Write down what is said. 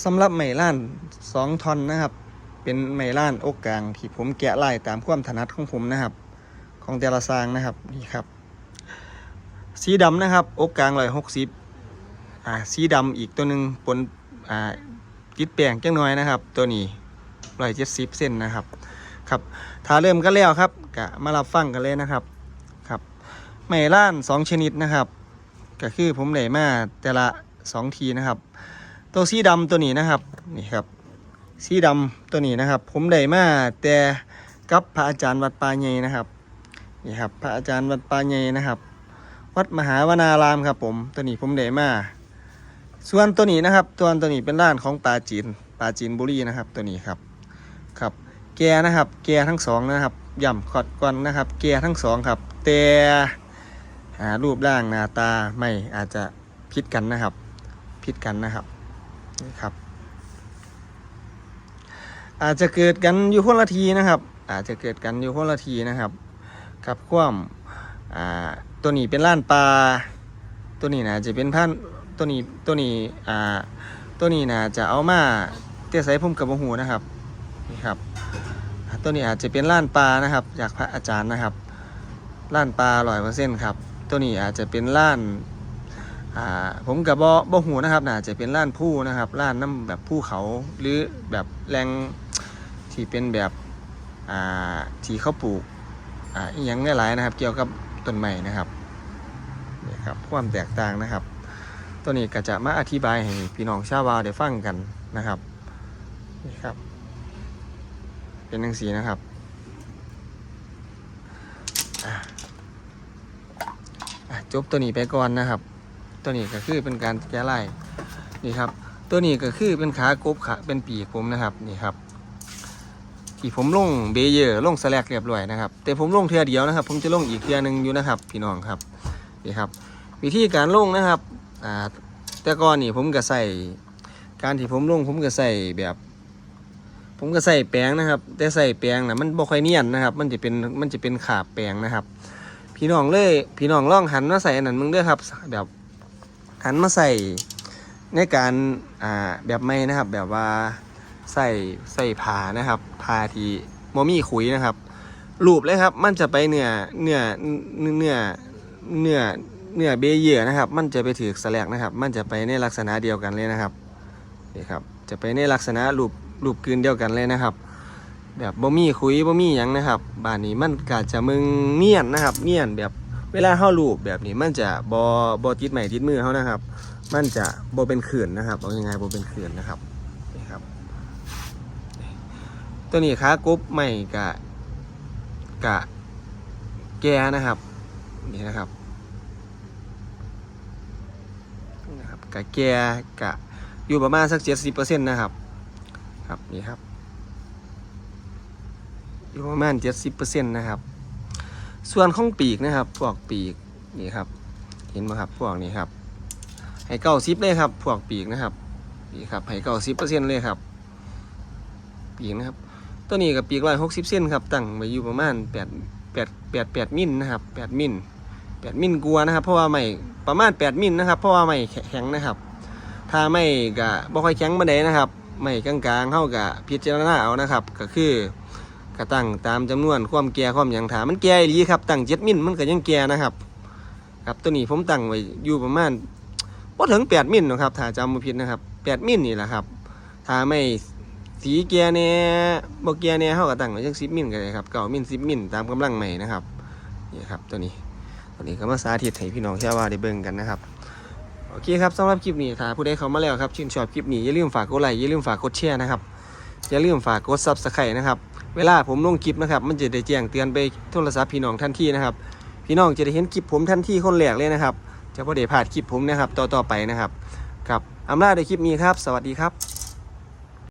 สำหรับไม้ล้านสองท่อนนะครับ เป็นไม้ล้านอกกลางที่ผมแกะลายตามความถนัดของผมนะครับ ของแต่ละสร้างนะครับนี่ครับ สีดำนะครับ อกกลางร้อยหกสิบอ่าสีดำอีกตัวหนึ่งปนอ่าติดแป้งจังน้อยนะครับ ตัวนี้ร้อยเจ็ดสิบเส้นนะครับครับถ้าเริ่มกันแล้วครับกะมารับฟังกันเลยนะครับครับไม้ล้านสองชนิดนะครับ ก็คือผมได้มาแต่ละสองทีนะครับ ตัวสีดำตัวนี้นะครับนี่ครับ สีดำตัวนี้นะครับ ผมได้มาแต่กับพระอาจารย์วัดปาใหญ่นะครับนี่ครับ พระอาจารย์วัดปาใหญ่นะครับ วัดมหาวนารามครับ ผมตัวนี้ผมได้มาส่วนตัวนี้นะครับ ตัวตัวนี้เป็นร้านของปลาจีนปลาจีนบุรีนะครับ ตัวนี้ครับครับ แกนะครับ แกทั้งสองนะครับย่ำขอดก่อนนะครับ แกทั้งสองครับ แต่หารูปร่างหน้าตาไม่อาจจะผิดกันนะครับผิดกันนะครับ นี่ครับ อาจจะเกิดกันอยู่คนละทีนะครับ อาจจะเกิดกันอยู่คนละทีนะครับกับความอ่าตัวนี้เป็นล้านปลาตัวนี้นะจะเป็นพันตัวนี้ตัวนี้อ่าตัวนี้นะจะเอามาเตี้ยใส่พุ่มกับหูนะครับนี่ครับ ตัวนี้อาจจะเป็นล้านปลานะครับจากพระอาจารย์นะครับล้านปลาร้อยเปอร์เซ็นต์ครับ ตัวนี้อาจจะเป็นล้าน อ่าผมกับบ่บ่หูนะครับน่าจะเป็นล้านผู้นะครับล้านน้ำแบบภูเขาหรือแบบแรงที่เป็นแบบอ่าที่เขาปลูกอ่าอหยังหลายๆนะครับ เกี่ยวกับต้นไม้นะครับนี่ครับความแตกต่างนะครับ ตัวนี้ก็จะมาอธิบายให้พี่น้องชาวบาวได้ฟังกันนะครับนี่ครับ เป็นหนังสีนะครับจบตัวนี้ไปก่อนนะครับ ตัวนี้ก็คือเป็นการแก้ไล่นี่ครับ ตัวนี้ก็คือเป็นขากบขาเป็นปีกผมนะครับนี่ครับที่ผมลงเบเยอร์ลงสแลกเรียบร้อยนะครับ แต่ผมลงเทือเดียวนะครับ ผมจะลงอีกเทือหนึ่งอยู่นะครับ พี่น้องครับนี่ครับ วิธีการลงนะครับอ่าแต่ก่อนนี่ผมก็ใส่การที่ผมลงผมก็ใส่แบบ ผมก็ใส่แป้งนะครับ แต่ใส่แป้งนะมันบ่ค่อยเนียนนะครับ มันจะเป็นมันจะเป็นขาบแป้งนะครับ พี่น้องเลย พี่น้องลองหันมาใส่อันนั้นมึงเด้อครับ แบบ หันมาใส่ในการอ่าแบบไม่นะครับ แบบว่าใส่ใส่ผ้านะครับผ้าที่โมมี่ขุยนะครับรูปเลยครับ มันจะไปเนื้อเนื้อเนื้อเนื้อเนื้อเบเยื่อนะครับ มันจะไปถือสแลกนะครับ มันจะไปในลักษณะเดียวกันเลยนะครับนี่ครับ จะไปในลักษณะรูปรูปกลืนเดียวกันเลยนะครับ แบบบ่มีคุยบ่มีหยังนะครับ บ้านนี้มันก็จะมึงเนียนนะครับ เนียนแบบ เวลาเฮารูปแบบนี้มันจะบ่บ่ติดไม้ติดมือเฮานะครับ มันจะบ่เป็นเขื่อนนะครับเอายังไงบ่เป็นเขื่อนนะครับนี่ครับ ตัวนี้ขากบใหม่กะกะแกนะครับนี่นะครับนะครับกะแกกะอยู่ประมาณสักเจ็ดสิบเปอร์เซ็นต์นะครับ ครับนี่ครับอยู่ประมาณเจ็ดสิบเปอร์เซ็นต์นะครับ ส่วนของปีกนะครับ พวกปีกนี่ครับ เห็นไหมครับ พวกนี้ครับ ให้เก้าสิบเลยครับ พวกปีกนะครับนี่ครับให้เก้าสิบเปอร์เซ็นต์เลยครับ ปีกนะครับ ตัวนี้กับปีกร้อยหกสิบเซนครับตั้งไว้อยู่ประมาณแปดแปดแปดแปดมิลนะครับแปดมิลแปดมิลกลัวนะครับ เพราะว่าไม่ประมาณแปดมิลนะครับ เพราะว่าไม่แข็งนะครับ ถ้าไม่กะบ่ค่อยแข็งมาไดนะครับ ไม่กลางๆเข้ากับพิจารณาเอานะครับ ก็คือ กระตั้งตามจำนวนความแก่ความยังถามันแก่อีหลีครับตั้งเจ็ดมิลมันก็ยังแก่นะครับ ครับตัวนี้ผมตั้งไว้อยู่ประมาณบ่ถึงแปดมิลนะครับถ้าจำไม่ผิดนะครับแปดมิลนี่แหละครับถ้าไม่สีเกียเนี่ยบเกียร์เนี่ยเขาก็ตั้งไว้จักสิบมิลก็ได้ครับเก้ามิลสิบมิลตามกำลังใหม่นะครับนี่ครับตัวนี้ตัวนี้ก็มาสาธิตให้พี่น้องชาวบ้านได้เบิ่งกันนะครับโอเคครับสำหรับคลิปนี้ถ้าผู้ใดเข้ามาแล้วครับชื่นชอบคลิปนี้อย่าลืมฝากกดไลค์อย่าลืมฝากกดแชร์นะครับอย่าลืมฝากกดซับสไครต์นะครับ เวลาผมลงคลิปนะครับ มันจะได้แจ้งเตือนไปโทรศัพท์พี่น้องทันทีนะครับ พี่น้องจะได้เห็นคลิปผมทันทีคนแรกเลยนะครับ จะพอได้ผ่านคลิปผมนะครับ ต่อๆไปนะครับ ครับอำลาในคลิปนี้ครับ สวัสดีครับ